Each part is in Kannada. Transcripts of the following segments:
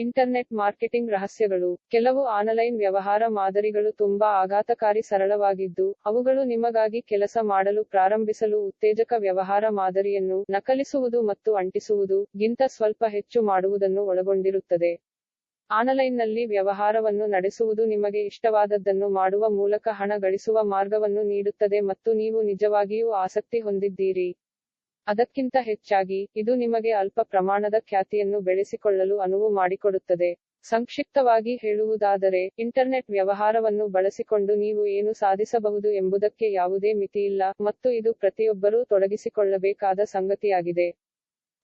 ಇಂಟರ್ನೆಟ್ ಮಾರ್ಕೆಟಿಂಗ್ ರಹಸ್ಯಗಳು, ಕೆಲವು ಆನ್ಲೈನ್ ವ್ಯವಹಾರ ಮಾದರಿಗಳು ತುಂಬಾ ಆಘಾತಕಾರಿ ಸರಳವಾಗಿದ್ದು, ಅವುಗಳು ನಿಮಗಾಗಿ ಕೆಲಸ ಮಾಡಲು ಪ್ರಾರಂಭಿಸಲು ಉತ್ತೇಜಕ ವ್ಯವಹಾರ ಮಾದರಿಯನ್ನು ನಕಲಿಸುವುದು ಮತ್ತು ಅಂಟಿಸುವುದು, ಗಿಂತ ಸ್ವಲ್ಪ ಹೆಚ್ಚು ಮಾಡುವುದನ್ನು ಒಳಗೊಂಡಿರುತ್ತದೆ. ಆನ್ಲೈನ್ನಲ್ಲಿ ವ್ಯವಹಾರವನ್ನು ನಡೆಸುವುದು ನಿಮಗೆ ಇಷ್ಟವಾದದ್ದನ್ನು ಮಾಡುವ ಮೂಲಕ ಹಣ ಗಳಿಸುವ ಮಾರ್ಗವನ್ನು ನೀಡುತ್ತದೆ ಮತ್ತು ನೀವು ನಿಜವಾಗಿಯೂ ಆಸಕ್ತಿ ಹೊಂದಿದ್ದೀರಿ. ಅದಕ್ಕಿಂತ ಹೆಚ್ಚಾಗಿ, ಇದು ನಿಮಗೆ ಅಲ್ಪ ಪ್ರಮಾಣದ ಖ್ಯಾತಿಯನ್ನು ಬೆಳೆಸಿಕೊಳ್ಳಲು ಅನುವು ಮಾಡಿಕೊಡುತ್ತದೆ. ಸಂಕ್ಷಿಪ್ತವಾಗಿ ಹೇಳುವುದಾದರೆ, ಇಂಟರ್ನೆಟ್ ವ್ಯವಹಾರವನ್ನು ಬಳಸಿಕೊಂಡು ನೀವು ಏನು ಸಾಧಿಸಬಹುದು ಎಂಬುದಕ್ಕೆ ಯಾವುದೇ ಮಿತಿಯಿಲ್ಲ ಮತ್ತು ಇದು ಪ್ರತಿಯೊಬ್ಬರೂ ತೊಡಗಿಸಿಕೊಳ್ಳಬೇಕಾದ ಸಂಗತಿಯಾಗಿದೆ.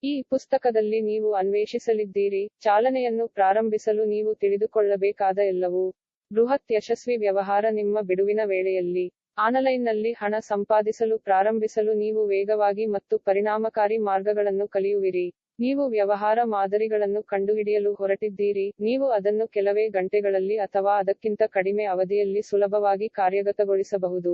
ಈ ಪುಸ್ತಕದಲ್ಲಿ ನೀವು ಅನ್ವೇಷಿಸಲಿದ್ದೀರಿ, ಚಾಲನೆಯನ್ನು ಪ್ರಾರಂಭಿಸಲು ನೀವು ತಿಳಿದುಕೊಳ್ಳಬೇಕಾದ ಎಲ್ಲವೂ ಬೃಹತ್ ಯಶಸ್ವಿ ವ್ಯವಹಾರ ನಿಮ್ಮ ಬಿಡುವಿನ ವೇಳೆಯಲ್ಲಿ. ಆನ್ಲೈನ್ನಲ್ಲಿ ಹಣ ಸಂಪಾದಿಸಲು ಪ್ರಾರಂಭಿಸಲು ನೀವು ವೇಗವಾಗಿ ಮತ್ತು ಪರಿಣಾಮಕಾರಿ ಮಾರ್ಗಗಳನ್ನು ಕಲಿಯುವಿರಿ. ನೀವು ವ್ಯವಹಾರ ಮಾದರಿಗಳನ್ನು ಕಂಡುಹಿಡಿಯಲು ಹೊರಟಿದ್ದೀರಿ. ನೀವು ಅದನ್ನು ಕೆಲವೇ ಗಂಟೆಗಳಲ್ಲಿ ಅಥವಾ ಅದಕ್ಕಿಂತ ಕಡಿಮೆ ಅವಧಿಯಲ್ಲಿ ಸುಲಭವಾಗಿ ಕಾರ್ಯಗತಗೊಳಿಸಬಹುದು.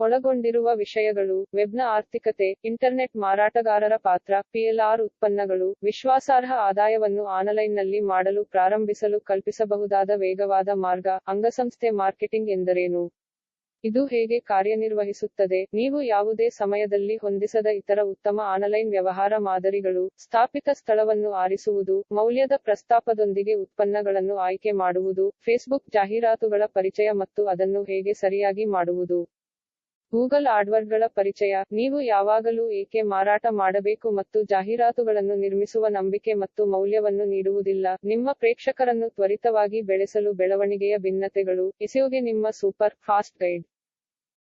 ಒಳಗೊಂಡಿರುವ ವಿಷಯಗಳು, ವೆಬ್ನ ಆರ್ಥಿಕತೆ, ಇಂಟರ್ನೆಟ್ ಮಾರಾಟಗಾರರ ಪಾತ್ರ ಪಿಎಲ್ಆರ್ ಉತ್ಪನ್ನಗಳು, ವಿಶ್ವಾಸಾರ್ಹ ಆದಾಯವನ್ನು ಆನ್ಲೈನ್ನಲ್ಲಿ ಮಾಡಲು ಪ್ರಾರಂಭಿಸಲು ಕಲ್ಪಿಸಬಹುದಾದ ವೇಗವಾದ ಮಾರ್ಗ, ಅಂಗಸಂಸ್ಥೆ ಮಾರ್ಕೆಟಿಂಗ್ ಎಂದರೇನು? ಇದು ಹೇಗೆ ಕಾರ್ಯನಿರ್ವಹಿಸುತ್ತದೆ? ನೀವು ಯಾವುದೇ ಸಮಯದಲ್ಲಿ ಹೊಂದಿಸದ ಇತರ ಉತ್ತಮ ಆನಲೈನ್ ವ್ಯವಹಾರ ಮಾದರಿಗಳು, ಸ್ಥಾಪಿತ ಸ್ಥಳವನ್ನು ಆರಿಸುವುದು, ಮೌಲ್ಯದ ಪ್ರಸ್ತಾಪದೊಂದಿಗೆ ಉತ್ಪನ್ನಗಳನ್ನು ಆಯ್ಕೆ ಮಾಡುವುದು, ಫೇಸ್ಬುಕ್ ಜಾಹೀರಾತುಗಳ ಪರಿಚಯ ಮತ್ತು ಅದನ್ನು ಹೇಗೆ ಸರಿಯಾಗಿ ಮಾಡುವುದು? ಗೂಗಲ್ ಆಡ್ವರ್ಡ್ಗಳ ಪರಿಚಯ. ನೀವು ಯಾವಾಗಲೂ ಏಕೆ ಮಾರಾಟ ಮಾಡಬೇಕು ಮತ್ತು ಜಾಹೀರಾತುಗಳನ್ನು ನಿರ್ಮಿಸುವ ನಂಬಿಕೆ ಮತ್ತು ಮೌಲ್ಯವನ್ನು ನೀಡುವುದಿಲ್ಲ. ನಿಮ್ಮ ಪ್ರೇಕ್ಷಕರನ್ನು ತ್ವರಿತವಾಗಿ ಬೆಳೆಸಲು ಬೆಳವಣಿಗೆಯ ಭಿನ್ನತೆಗಳು. ಎಸ್ಯುಗೆ ನಿಮ್ಮ ಸೂಪರ್ ಫಾಸ್ಟ್ ಗೈಡ್.